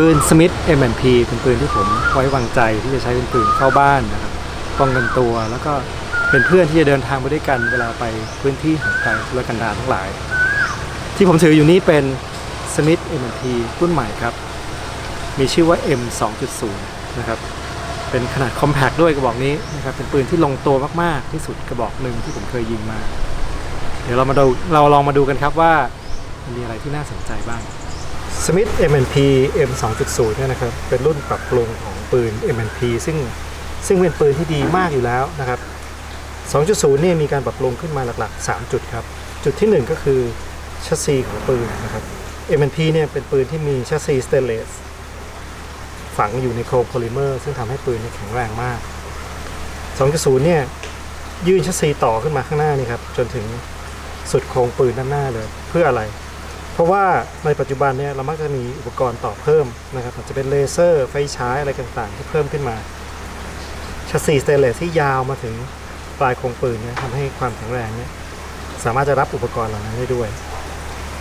ปืนสมิธ M&P เป็นปืนที่ผมไว้วางใจที่จะใช้เป็นปืนเข้าบ้านนะครับป้องกันตัวแล้วก็เป็นเพื่อนที่จะเดินทางไปด้วยกันเวลาไปพื้นที่ห่างไกลธุรกันดารทั้งหลาย ที่ผมถืออยู่นี้เป็น Smith M&P รุ่นใหม่ครับ มีชื่อว่า M 2.0 นะครับ เป็นขนาดคอมแพคด้วยกระบอกนี้นะครับเป็นปืนที่ลงตัวมากๆที่สุดกระบอกหนึ่งที่ผมเคยยิงมา เดี๋ยวเรามาดูเราลองมาดูกันครับว่ามันมีอะไรที่น่าสนใจบ้าง Smith M&P M 2.0เนี่ยนะครับเป็นรุ่นปรับปรุงของปืน M&P ซึ่งซึ่งเป็นปืนที่ดีมากอยู่แล้วนะครับ 2.0 เนี่ยมีการปรับปรุงขึ้นมาหลักๆ 3 จุดครับ จุดที่ 1 ก็คือชัสซีของปืนนะครับ M&P เนี่ยเป็นปืนที่มีชัสซีสเตนเลสฝังอยู่ในโครงโพลิเมอร์ซึ่งทำให้ปืนนี่แข็งแรงมาก 2.0 เนี่ยยื่นชัสซีต่อขึ้นมาข้างหน้านี่ครับจนถึงสุดโครงปืนด้านหน้าเลย เพื่ออะไร เพราะว่าในปัจจุบันเนี่ยเรามักจะมีอุปกรณ์ต่อเพิ่มนะครับอาจจะเป็นเลเซอร์ไฟฉายอะไรต่างๆ ที่เพิ่มขึ้นมาชัสซีสเตเลสที่ยาวมาถึงปลายโครงปืนเนี่ยทำให้ความแข็งแรงเนี่ยสามารถจะรับอุปกรณ์เหล่านั้นได้ด้วย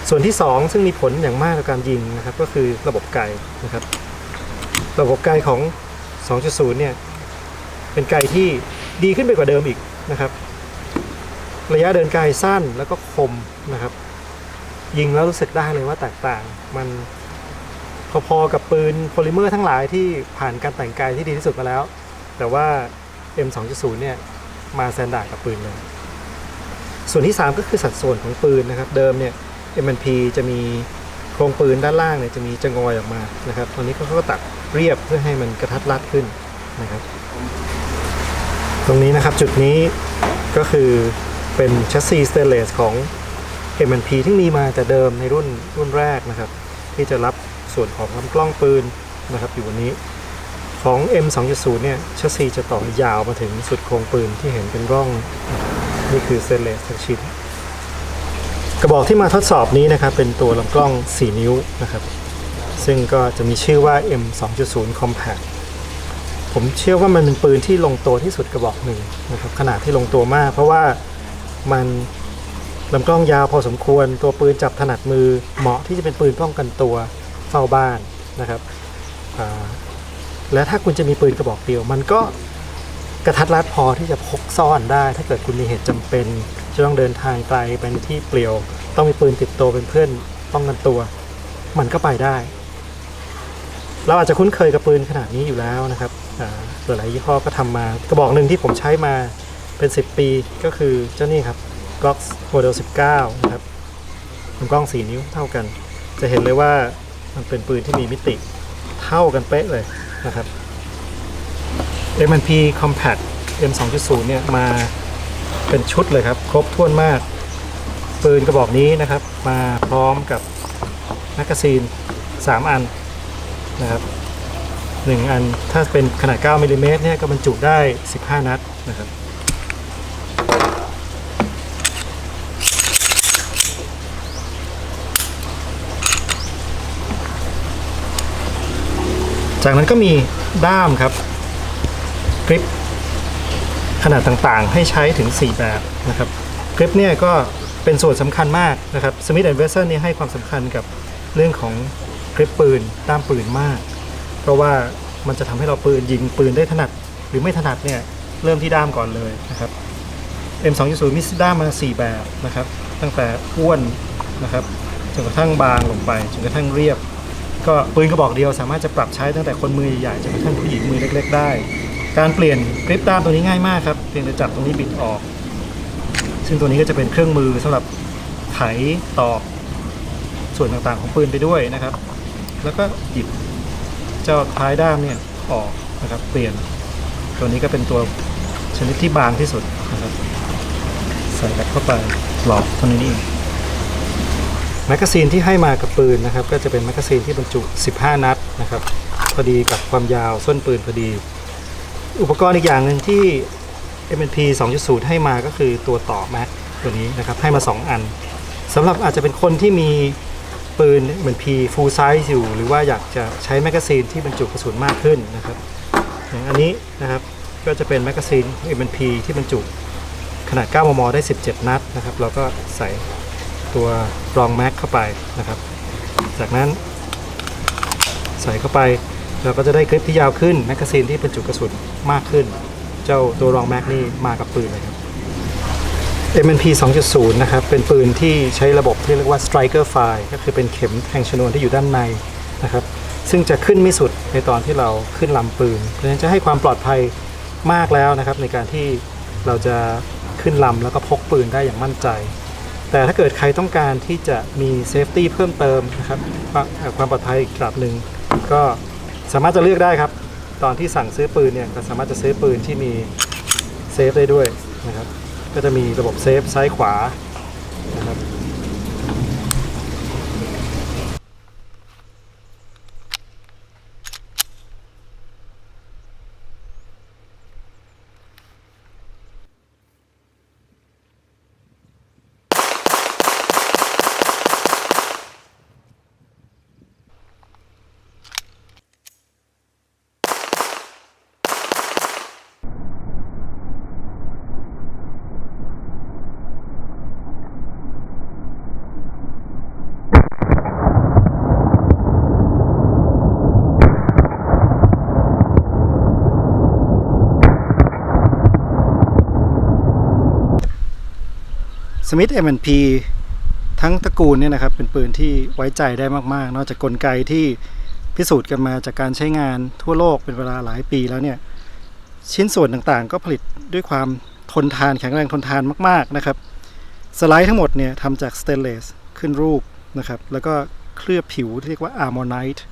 ส่วนที่ 2 ซึ่งมีผลอย่างมากต่อการยิงนะครับก็คือระบบไกนะครับ ระบบไกของ 2.0 เนี่ยเป็นไกที่ดีขึ้นไปกว่าเดิมอีกนะครับ ระยะเดินไกลสั้นแล้วก็คมนะครับ ยิงแล้วรู้สึกได้เลยว่าแตกต่าง มันพอๆกับปืนโพลิเมอร์ทั้งหลายที่ผ่านการแต่งกายที่ดีที่สุดมาแล้ว แต่ว่า M 2.0 เนี่ยมาแซนดาร์ดกับปืนเลย ส่วนที่ 3 ก็คือสัดส่วนของปืนนะครับ เดิมเนี่ย M&P จะมีโครงปืนด้านล่างเนี่ยจะมีจะงอยออกมานะครับ ตอนนี้เขาก็ตัดเรียบเพื่อให้มันกระทัดรัดขึ้นนะครับ ตรงนี้นะครับจุดนี้ก็คือเป็นชัสซีสเตนเลสของ M&P ที่มีมาแต่เดิมในรุ่นรุ่นแรกนะครับ ที่จะรับส่วนของลำกล้องปืนนะครับ อยู่บนนี้ของ M 2.0เนี่ยชัสซีจะต่อยาวมาถึงสุดโครงปืนที่เห็นเป็นร่อง นี่คือเตนเลสทั้งชิ้น กระบอกที่มาทดสอบนี้นะครับ เป็นตัวลำกล้อง 4 นิ้วนะครับ ซึ่งก็จะมีชื่อว่า M 2.0 Compact ผมเชื่อว่ามันเป็นปืนที่ลงตัวที่สุดกระบอกหนึ่งนะครับขนาดที่ลงตัวมาก เพราะว่ามัน ลำกล้องยาวพอสมควร ตัวปืนจับถนัดมือ เหมาะที่จะเป็นปืนป้องกันตัวเฝ้าบ้านนะครับและถ้าคุณจะมีปืนกระบอกเดียว มันก็กระทัดรัดพอที่จะพกซ่อนได้ ถ้าเกิดคุณมีเหตุจำเป็น จะต้องเดินทางไกลไปในที่เปลี่ยว ต้องมีปืนติดตัวเป็นเพื่อนป้องกันตัว มันก็ไปได้ เราอาจจะคุ้นเคยกับปืนขนาดนี้อยู่แล้วนะครับหลายๆยี่ห้อก็ทำมากระบอกหนึ่งที่ผมใช้มาเป็น 10 ปีก็คือเจ้านี่ครับ Glock Model 19 นะครับลำกล้อง 4 นิ้วเท่ากัน จะเห็นเลยว่ามันเป็นปืนที่มีมิติเท่ากันเป๊ะเลยนะครับ M&P Compact M 2.0เนี่ยมาเป็นชุดเลยครับ ครบถ้วนมาก ปืนกระบอกนี้นะครับ มาพร้อมกับแมกกาซีน 3 อันนะครับ 1 อันถ้าเป็นขนาด 9มิลลิเมตรเนี่ยก็บรรจุได้ 15 นัดนะครับ จากนั้นก็มีด้ามครับกริปขนาดต่างๆ ให้ใช้ถึง 4 แบบนะครับกริปเนี่ยก็เป็นส่วนสำคัญมากนะครับ Smith Wesson เซอร์นี่ให้ความสำคัญกับเรื่องของกริปปืนด้ามปืนมาก เพราะว่ามันจะทำให้เราปืนยิงปืนได้ถนัด หรือไม่ถนัดเนี่ยเริ่มที่ด้ามก่อนเลยนะครับ M2.0 มีด้ามมา 4 แบบนะครับ ตั้งแต่อ้วนนะครับจนกระทั่งบางลงไปจนกระทั่งเรียบ ก็ปืนกระบอกเดียวสามารถจะปรับใช้ตั้งแต่คนมือใหญ่ๆจนกระทั่งผู้หญิงมือเล็ก ๆ ได้ การเปลี่ยนกริปด้ามตัวนี้ง่ายมากครับเพียงแต่จับตรงนี้บิดออก ซึ่งตัวนี้ก็จะเป็นเครื่องมือสำหรับไขตอกส่วนต่างๆของปืนไปด้วยนะครับ แล้วก็หยิบเจ้าท้ายด้ามเนี่ยออกนะครับ เปลี่ยนตัวนี้ก็เป็นตัวชนิดที่บางที่สุดนะครับ ใส่กลับเข้าไปหลอกเท่านี้เอง แมกกาซีนที่ให้มากับปืนนะครับ ก็จะเป็นแมกกาซีนที่บรรจุ 15 นัดนะครับ พอดีกับความยาวส้นปืนพอดี อุปกรณ์อีกอย่างหนึ่งที่ M&P 2.0 ให้มาก็คือตัวต่อแม็กตัวนี้นะครับให้มา 2 อันสำหรับอาจจะเป็นคนที่มีปืน M&P full size อยู่ หรือว่าอยากจะใช้แมกกาซีนที่บรรจุกระสุนมากขึ้นนะครับอย่างอันนี้นะครับก็จะเป็นแมกกาซีน M&P ที่บรรจุขนาด 9 มม ได้ 17 นัดนะครับเราก็ใส่ ตัวรองแม็กเข้าไปนะครับ จากนั้นใส่เข้าไปเราก็จะได้คลิปที่ยาวขึ้นแมกกาซีนที่บรรจุกระสุนมากขึ้น เจ้าตัวรองแม็กนี่มากับปืนเลยครับ MNP 2.0 นะครับ เป็นปืนที่ใช้ระบบที่เรียกว่า striker fire ก็คือเป็นเข็มแทงชนวนที่อยู่ด้านในนะครับ ซึ่งจะขึ้นไม่สุดในตอนที่เราขึ้นลำปืน เพราะฉะนั้นจะให้ความปลอดภัยมากแล้วนะครับ ในการที่เราจะขึ้นลำแล้วก็พกปืนได้อย่างมั่นใจ แต่ถ้าเกิดใครต้องการที่จะมีเซฟตี้เพิ่มเติมนะครับความปลอดภัยอีกระดับหนึ่งก็สามารถจะเลือกได้ครับ ตอนที่สั่งซื้อปืนเนี่ยก็สามารถจะซื้อปืนที่มีเซฟได้ด้วยนะครับก็จะมีระบบเซฟซ้ายขวา สมิธ M&P ทั้งตระกูลเนี่ยนะครับเป็นปืนที่ไว้ใจได้มากๆ นอกจากกลไกที่พิสูจน์กันมาจากการใช้งานทั่วโลกเป็นเวลาหลายปีแล้วเนี่ยชิ้นส่วนต่างๆ ก็ผลิตด้วยความทนทานแข็งแรงทนทานมากๆนะครับสไลด์ทั้งหมดเนี่ยทำจากสเตนเลสขึ้นรูปนะครับแล้วก็เคลือบผิวที่เรียกว่าอาร์มอไนท์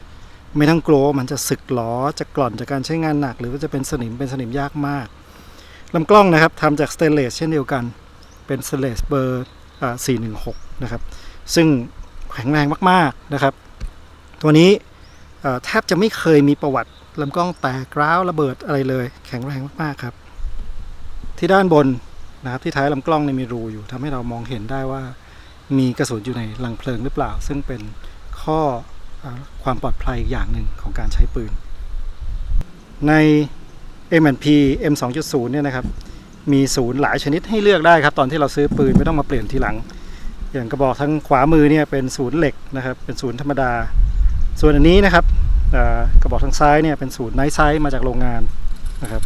ไม่ต้องกลัวมันจะสึกหรอจะกร่อนจากการใช้งานหนัก หรือว่าจะเป็นสนิมเป็นสนิมยากมากลำกล้องนะครับทำจากสเตนเลสเช่นเดียวกัน เป็นสเลสเบอร์416 นะครับ ซึ่งแข็งแรงมาก ๆ นะครับ ตัวนี้แทบจะไม่เคยมีประวัติลำกล้องแตกร้าวระเบิดอะไรเลย แข็งแรงมากๆครับ ที่ด้านบนนะครับที่ท้ายลำกล้องเนี่ยมีรูอยู่ทำให้เรามองเห็นได้ว่ามีกระสุนอยู่ในลังเพลิงหรือเปล่า ซึ่งเป็นข้อความปลอดภัยอีกอย่างหนึ่งของการใช้ปืน ใน M&P M 2.0 เนี่ยนะครับ มีศูนย์หลายชนิดให้เลือกได้ครับตอนที่เราซื้อปืนไม่ต้องมาเปลี่ยนทีหลัง อย่างกระบอกทั้งขวามือเนี่ยเป็นศูนย์เหล็กนะครับเป็นศูนย์ธรรมดา ส่วนอันนี้นะครับกระบอกทางซ้ายเนี่ยเป็นศูนย์ไนท์ไซส์มาจากโรงงานนะครับ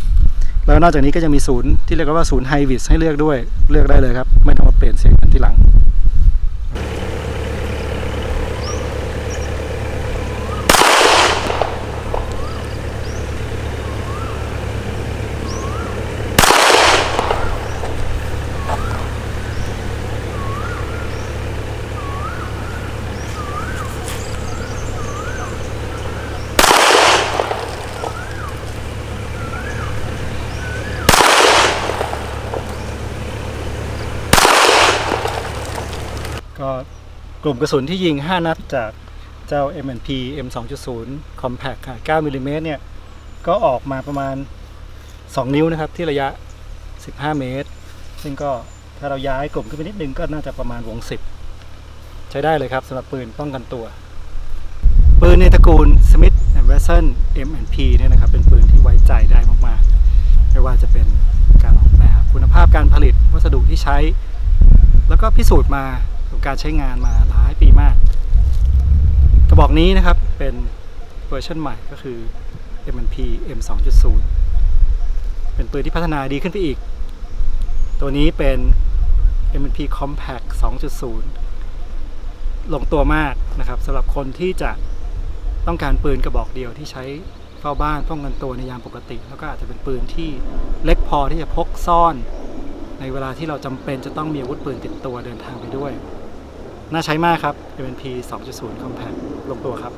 แล้วนอกจากนี้ก็จะมีศูนย์ที่เรียกว่าศูนย์ไฮวิสให้เลือกด้วยเลือกได้เลยครับไม่ต้องมาเปลี่ยนเสียงกันทีหลัง ก็กลุ่มกระสุนที่ยิง 5 นัดจากเจ้า M&P M 2.0 Compact ค่ะ9มิลลิเมตรเนี่ย ก็ออกมาประมาณ 2 นิ้วนะครับ ที่ระยะ 15 เมตร ซึ่งก็ถ้าเราย้ายกลุ่มขึ้นไปนิดนึงก็น่าจะประมาณวง 10 ใช้ได้เลยครับสำหรับปืนป้องกันตัว ปืนในตระกูล Smith Wesson M&P เนี่ยนะครับ เป็นปืนที่ไว้ใจได้มากๆ ไม่ว่าจะเป็นการออกแบบคุณภาพการผลิตวัสดุที่ใช้ แล้วก็พิสูจน์มา กับการใช้งานมาหลายปีมาก กระบอกนี้นะครับเป็นเวอร์ชันใหม่ก็คือ M&P M 2.0 เป็นปืนที่พัฒนาดีขึ้นไปอีก ตัวนี้เป็น M&P Compact 2.0 ลงตัวมากนะครับสำหรับคนที่จะต้องการปืนกระบอกเดียวที่ใช้เฝ้าบ้านป้องกันตัวในยามปกติ แล้วก็อาจจะเป็นปืนที่เล็กพอที่จะพกซ่อน ในเวลาที่เราจำเป็นจะต้องมีอาวุธปืนติดตัวเดินทางไปด้วย น่าใช้มากครับ MNP 2.0 Compact ลงตัวครับ